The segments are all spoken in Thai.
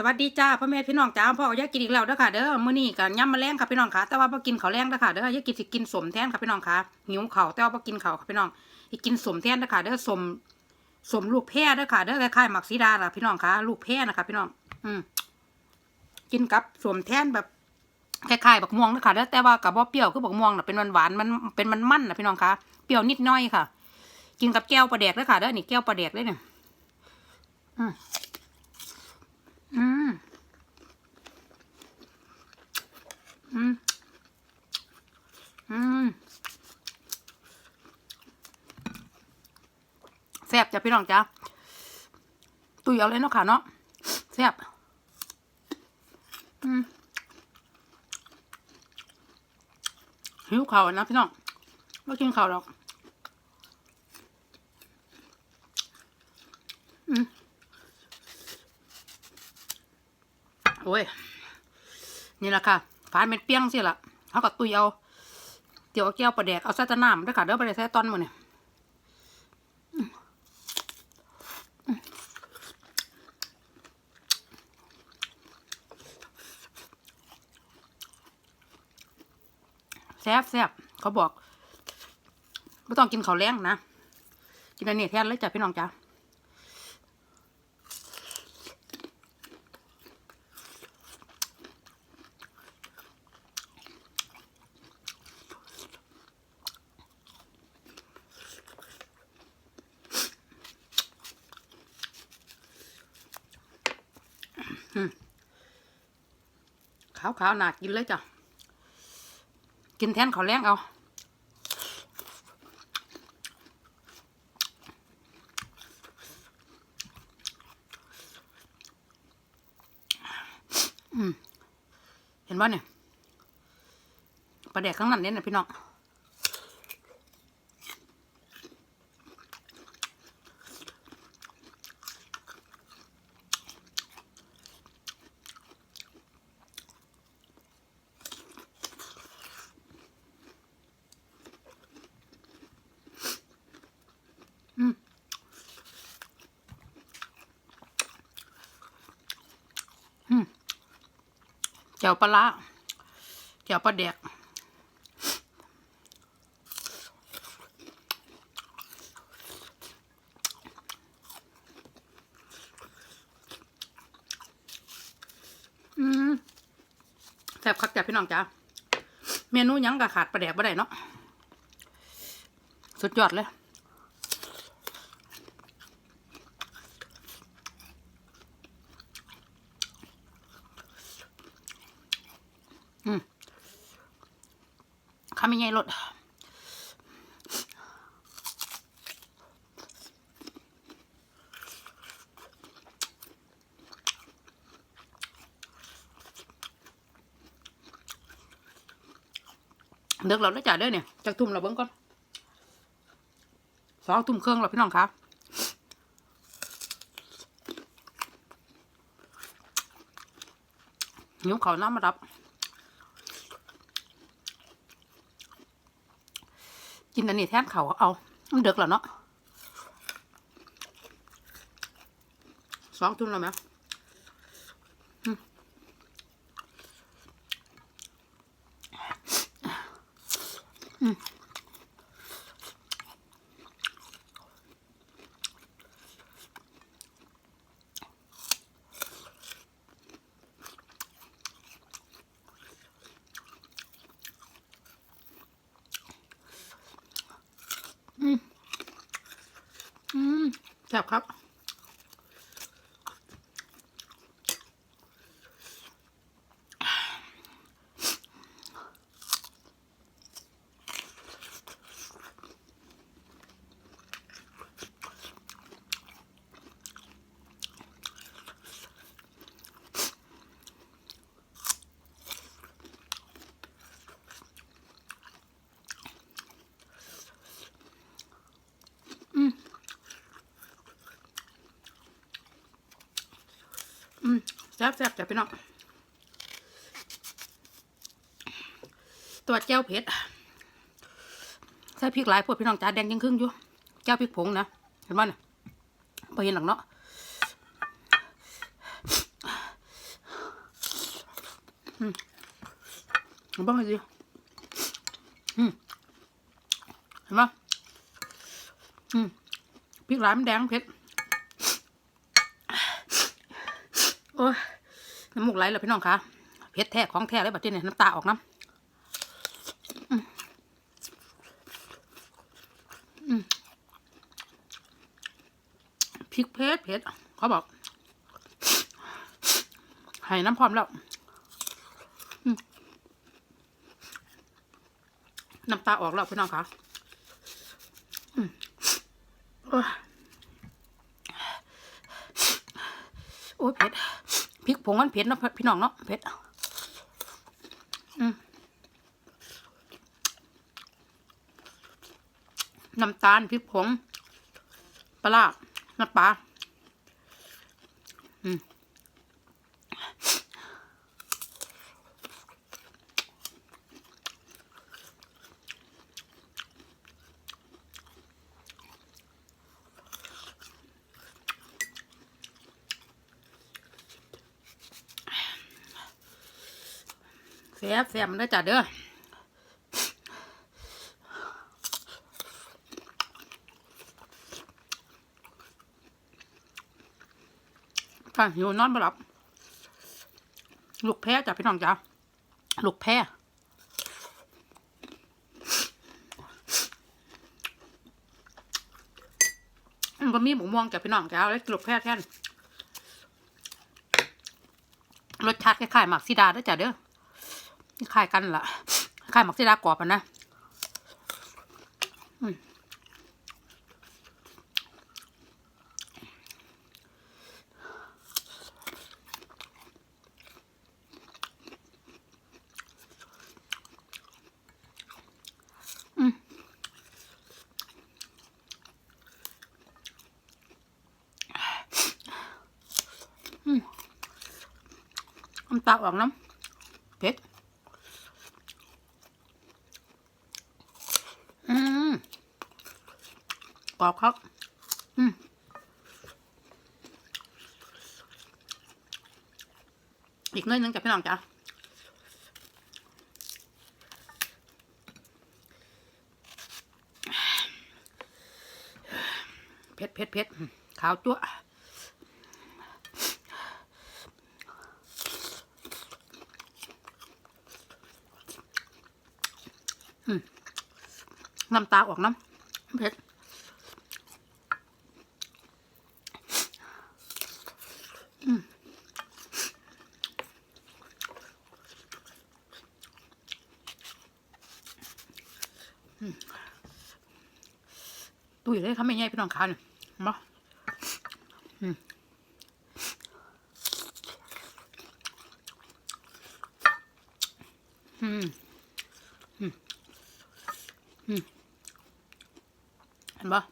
สวัสดีจ้าพ่อแม่พี่น้องจ้าพ่ออยากกินอีกแล้วเด้อค่ะเด้อมื้อนี้ก็ย่ำมาแรงค่ะพี่น้องค่ะแต่ว่าบ่กินเขาแรงเด้อค่ะเด้ออยากกินสิกินสมแทนค่ะพี่น้องค่ะหิวเขาแต่ว่าบ่กินเขาค่ะพี่น้องสิกินสมแทนเด้อค่ะเด้อสมสมลูกแพร่เด้อค่ะเด้อคล้ายๆหมักสีดาล่ะพี่น้องค่ะลูกแพร่นะคะพี่น้อง อืมกินกับสมแทนแบบคล้ายๆบักม่วงเด้อค่ะเด้อแต่ว่ากับบ่เปรี้ยวคือบักม่วงน่ะเป็นหวานๆมันเป็นมันๆน่ะพี่น้องค่ะเปรี้ยวนิดน้อยค่ะ กินกับแก้วปลาแดกเด้อค่ะเด้อนี่แก้วปลาแดกเลยเนี่ยอืม อืม อืม อืมแซ่บจ้ะพี่น้องจ้ะตุยเอาเลยเนาะค่ะเนาะแซ่บหิวข้าวนะพี่น้องไม่กินข้าวหรอก โอ้ย นี่แหละค่ะฝานเม็ดเปี้ยงสิละเขาก็ตุยเอาเดี๋ยวเอาแก้วปลาแดก เอาใส่ตะน้ำด้วยค่ะเดี๋ยวไปใส่ตอนหมดเนี่ยแซ่บแซ่บเขาบอกไม่ต้องกินข้าวแรงนะ กินอันนี้แทนเลยจ้ะพี่น้องจ้ะ ขาวขาวหนากินเลยจ้ะ กินแทนข้าวแรงเอา เห็นว่าเนี่ยปลาแดกข้างนั้นเนี่ยนะพี่น้อง เจียวปลาร้าเจียวปลาแดกอืมแซ่บคักจ้ะพี่น้องจ้าเมนูยังกะขาดปลาแดกบ่ได้เนาะสุดยอดเลย ข้าไม่ไงรถเด็กเราได้จ่ายด้อเนี่ยจากทุ่มเราเบิ้งก่อนสองทุ่มเครื่องเราพี่น้องครับหิวเขาน้ำมารับ กินอันนี้แทนเขาเอามันเดือกแล้วเนาะสองทุ่มแล้วไหมอืมอืมอืมแซ่ บครับ อืม แซ่บแซ่บจ้ะพี่น้องตัวเจ้าเผ็ดใส่พริกหลายพวกพี่น้องจ้าแดงยังครึ่งอยู่เจ้าพริกผงนะเห็นว่าเนี่ยพอเห็นหลังเนาะอืมเอาบ้างเลยสิอืมเห็นปะอืมพริกหลายมันแดงเผ็ด โอ้ยน้ำมูกไหลเลยพี่น้องคะเผ็ดแท้ของแท้เลยบัดนี้เนี่ยน้ำตาออกน้ำพริกเผ็ดเผ็ดเขาบอกให้น้ำพร้อมแล้วน้ำตาออกแล้วพี่น้องคะโอ้ยโอ้ยเผ็ด พริกผงมันเผ็ดเนาะพี่น้องเนาะเผ็ดน้ำตาลพริกผงปลาร้าน้ำปลาอืม แซ่บแซ่บมันได้อจ้ะเด้อค่ะหิวนอนบ่หลับ ลูกแพ้จ้ะพี่น้องจ้ะลูกแพ้มันมีหมูม่วงจ้ะพี่น้องจ้ะแล้วลูกแพ้แท่นรสชาติคล้ายๆหมักซีดาได้อจ้ะเด้อ คล้ายกันละคล้ายหมักซีดากรอบอะนะอืมอืมอืมน้ำตาออกน้ำเผ็ด อืม กรอบครับ อืมอีกน้อยนึงจ้ะพี่น้องจ้ะเผ็ดเผ็ดเผ็ดขาวจั่วน้ำตาออกน้ำเผ็ด ตุ้ยเลยเขาไม่ง่พี่น้องขาเนี่ยมาอืมอืมอืมอืมเห็นปะ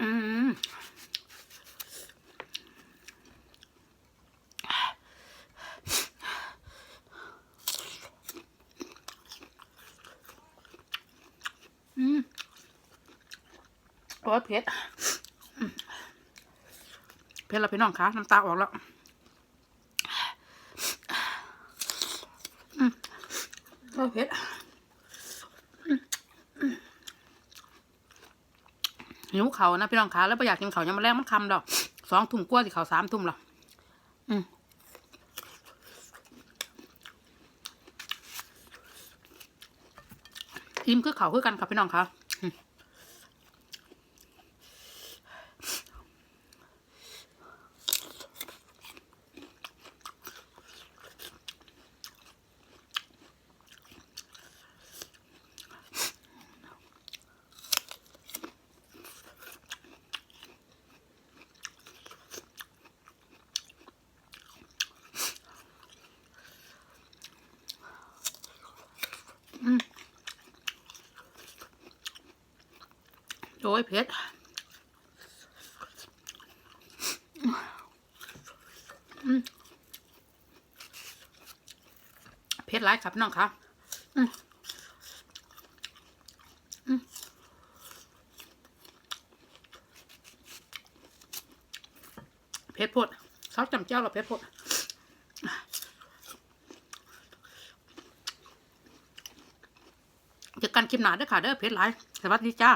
อืม อืม โอ้เผ็ดเผ็ดแล้วพี่น้องคะน้ำตาออกแล้วโอ้เผ็ดหิวเขานะพี่น้องคะแล้วไม่อยากกินเขายังมาแรงมันคำดอกสองทุ่มกว่าสิเขาสามทุ่มหรออืมอิ่มคือเขาคือกันครับพี่น้องคะ โอ้ยเผ็ดเผ็ดร้ายครับน้องครับเผ็ดพดซอสจำเจ้าเราเผ็ดพดเจอกันคลิปหนาเด้อค่ะเด้อเผ็ดร้าย สวัสดีจ้า